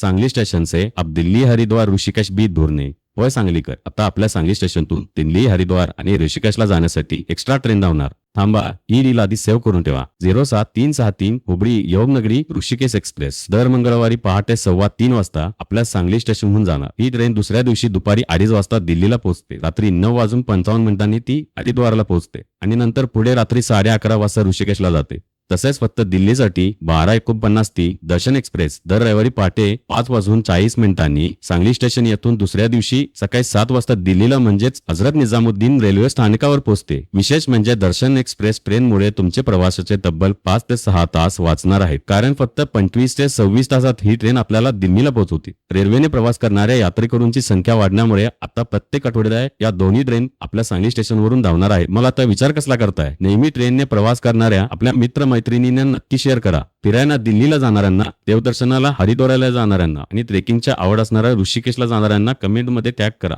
सांगली स्टेशनचे अब दिल्ली हरिद्वार ऋषिकेश बी धोरणे वय सांगलीकर आता आपल्या सांगली स्टेशनतून दिल्ली हरिद्वार आणि ऋषिकेशला जाण्यासाठी एक्स्ट्रा ट्रेन धावणार थांबा ई रील आधी सेव्ह करून ठेवा। झिरो सात तीन सहा तीन हुबळी योगनगरी ऋषिकेश एक्सप्रेस। दर मंगळवारी पहाटे सव्वा तीन वाजता आपल्या सांगली स्टेशनहून जाणार। ही ट्रेन दुसऱ्या दिवशी दुपारी अडीच वाजता दिल्लीला पोहोचते। रात्री नऊ वाजून पंचावन्न मिनिटांनी ती हरिद्वारला पोहोचते आणि नंतर पुढे रात्री साडे अकरा वाजता ऋषिकेशला जाते। तसेच फक्त दिल्लीसाठी बारा एकोणपन्नास ती दर्शन एक्सप्रेस दर रविवारी पहाटे पाच वाजून चाळीस मिनिटांनी सांगली स्टेशन येथून दुसऱ्या दिवशी सकाळी सात वाजता दिल्लीला म्हणजेच हजरत निजामुद्दीन रेल्वे स्थानकावर पोहोचते. विशेष म्हणजे दर्शन एक्सप्रेस ट्रेनमुळे तुमचे प्रवासाचे तब्बल पाच ते सहा तास वाचणार आहेत. कारण फक्त पंचवीस ते सव्वीस तासात ही ट्रेन आपल्याला दिल्लीला पोहोचवते. रेल्वेने प्रवास करणाऱ्या यात्रेकरूंची संख्या वाढण्यामुळे आता प्रत्येक आठवड्याला या दोन्ही ट्रेन आपल्या सांगली स्टेशनवरून धावणार आहे मला आता विचार कसला करताय? नेहमी ट्रेनने प्रवास करणाऱ्या आपल्या मित्र मैत्रिणींना नक्की शेअर करा. फिरायला दिल्लीला जाणाऱ्यांना देवदर्शनाला हरिद्वाराला जाणाऱ्यांना आणि ट्रेकिंगच्या आवड असणाऱ्या ऋषिकेशला जाणाऱ्यांना कमेंटमध्ये टॅग करा.